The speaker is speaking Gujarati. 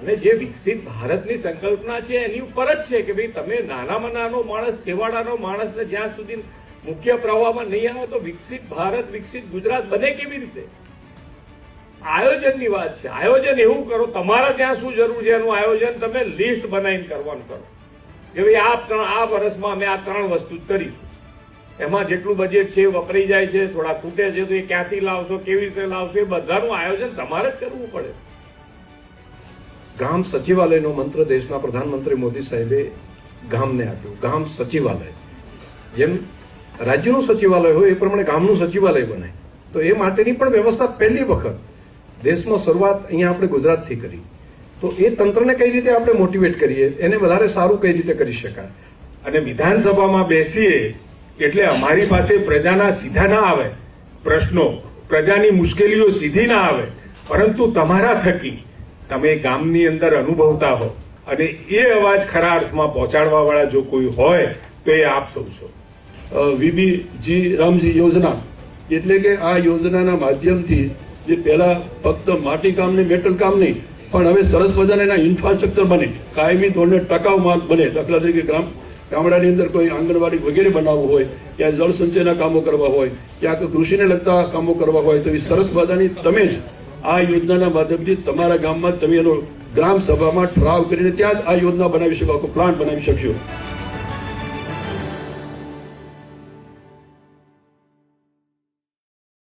અને જે વિકસિત ભારતની સંકલ્પના છે, એની ઉપર જ છે કે ભાઈ તમે નાનામાં નાનો માણસ, છેવાડાનો માણસને જ્યાં સુધી મુખ્ય પ્રવાહમાં નહીં આવે તો વિકસિત ભારત, વિકસિત ગુજરાત બને કેવી રીતે? આયોજનની વાત છે. આયોજન એવું કરો, તમારા ત્યાં શું જરૂર છે એનું આયોજન તમે લિસ્ટ બનાવીને કરવાનું કરો. કે ભાઈ આ ત્રણ, આ વર્ષમાં અમે આ ત્રણ વસ્તુ કરીશું. એમાં જેટલું બજેટ છે વપરાઈ જાય છે, થોડા ખૂટે છે, તો એ ક્યાંથી લાવશો, કેવી રીતે લાવશો, એ બધાનું આયોજન તમારે જ કરવું પડે. ગામ સચિવાલયનો મંત્ર દેશના પ્રધાનમંત્રી મોદી સાહેબે ગામને આપ્યો. ગામ સચિવાલય. જેમ રાજ્યનું સચિવાલય હોય, એ પ્રમાણે ગામનું સચિવાલય બને તો એ માટેની પણ વ્યવસ્થા પહેલી વખત દેશમાં શરૂઆત અહીંયા આપણે ગુજરાતથી કરી. તો એ તંત્રને કઈ રીતે આપણે મોટિવેટ કરીએ? એને વધારે સારું કઈ રીતે કરી શકાય? અને વિધાનસભામાં બેસીએ એટલે અમારી પાસે પ્રજાના સીધા ના આવે પ્રશ્નો. પ્રજાની મુશ્કેલીઓ સીધી ના આવે. પરંતુ તમારા થકી તમે ગામની અંદર અનુભવતા હો અને એ અવાજ ખરા અર્થમાં પહોંચાડવા વાળા જો કોઈ હોય, તો એ આપ સૌ છો. વીબીજી રામજી યોજના એટલે કે આ યોજનાના માધ્યમથી જે પહેલા ફક્ત માટી કામ ને મેટલ કામ નહીં, પણ હવે સરસ મજાના એના ઇન્ફ્રાસ્ટ્રક્ચર બને. કાયમી ધોરણે ટકાઉ માર્ગ બને. દાખલા તરીકે ગ્રામ, ગામડાની અંદર કોઈ આંગણવાડી વગેરે બનાવવું હોય ક્યાં જળ સંચયના કામો કરવા હોય, ક્યાંક કૃષિને લગતા કામો કરવા હોય, તો એ સરસ મજાની તમે જ આ યોજનાના માધ્યમથી તમારા ગામમાં તમે એનો ગ્રામ સભામાં ઠરાવ કરીને ત્યાં જ આ યોજના બનાવી શકો, આખો પ્લાન બનાવી શકશો.